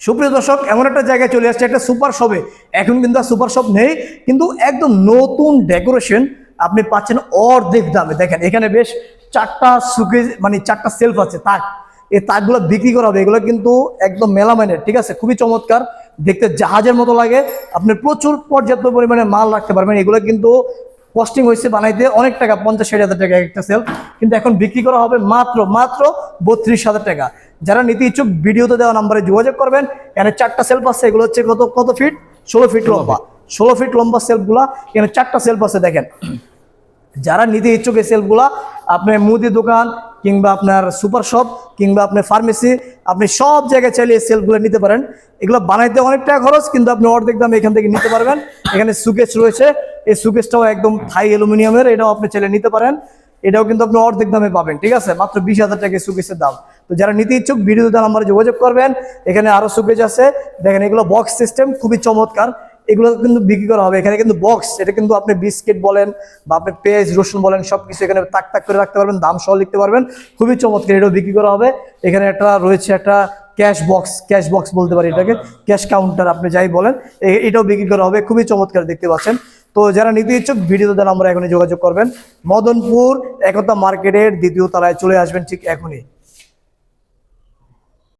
সুপ্রিয় দর্শক, এমন একটা জায়গায় চলে আসছে, একটা সুপার শপে। এখন কিন্তু আর সুপার শপ নেই, কিন্তু একদম নতুন ডেকোরেশন আপনি পাচ্ছেন অর্ধেক দামে। দেখেন, এখানে বেশ চারটা সুকেজ মানে চারটা সেলফ আছে, তাক। এই তাকগুলো বিক্রি করা হবে, এগুলো কিন্তু একদম মেলামাইনের, ঠিক আছে? খুবই চমৎকার, দেখতে জাহাজের মতো লাগে। আপনি প্রচুর পর্যাপ্ত পরিমাণে মাল রাখতে পারবেন, এগুলো কিন্তু কস্টিং হয়েছে বানাইতে অনেক টাকা পঞ্চাশ ষাট হাজার টাকা একটা সেল কিন্তু এখন বিক্রি করা হবে মাত্র মাত্র বত্রিশ হাজার টাকা। যারা নিতে ইচ্ছুক ভিডিওতে দেওয়া নাম্বারে যোগাযোগ করবেন। এখানে চারটা সেলফ আছে এগুলো হচ্ছে কত কত ফিট ষোলো ফিট লম্বা। ষোলো ফিট লম্বা সেলফগুলা এখানে চারটা সেলফ আছে দেখেন। যারা নিতে ইচ্ছুক এই সেলফগুলা আপনার মুদি দোকান কিংবা আপনার সুপার শপ কিংবা আপনার ফার্মেসি আপনি সব জায়গায় চাইলে এই সেলফগুলো নিতে পারেন। এগুলো বানাইতে অনেক টাকা খরচ কিন্তু আপনি অর্ধেক দামে এখান থেকে নিতে পারবেন। এখানে সুকেস রয়েছে এই সুকেসটাও একদম থাই অ্যালুমিনিয়ামের, এটাও আপনি চাইলে নিতে পারেন। এটাও কিন্তু আপনি অর্ধেক দামে পাবেন, ঠিক আছে? মাত্র বিশ হাজার টাকা সুকেসের দাম। তো যারা নিতে ইচ্ছুক ভিডিওতে নাম্বারে যোগাযোগ করবেন। এখানে আরও সুকেজ আছে। দেখেন, এগুলো বক্স সিস্টেম খুবই চমৎকার। এগুলো কিন্তু বিক্রি করা হবে। এখানে কিন্তু বক্স এটা কিন্তু আপনি বিস্কিট বলেন বা আপনি পেঁয়াজ, রসুন বলেন সব কিছু এখানে তাক তাক করে রাখতে পারবেন, দাম সহ লিখতে পারবেন। খুবই চমৎকার, এটাও বিক্রি করা হবে। এখানে একটা রয়েছে একটা ক্যাশ বক্স ক্যাশ বক্স বলতে পারি এটাকে। ক্যাশ কাউন্টার আপনি যাই বলেন এটাও বিক্রি করা হবে। খুবই চমৎকার দেখতে পাচ্ছেন। তো যারা নিতে ইচ্ছুক, ভিডিওতে আমরা এখনই যোগাযোগ করবেন। মদনপুর একতা মার্কেটের দ্বিতীয় তলায় চলে আসবেন ঠিক এখনই।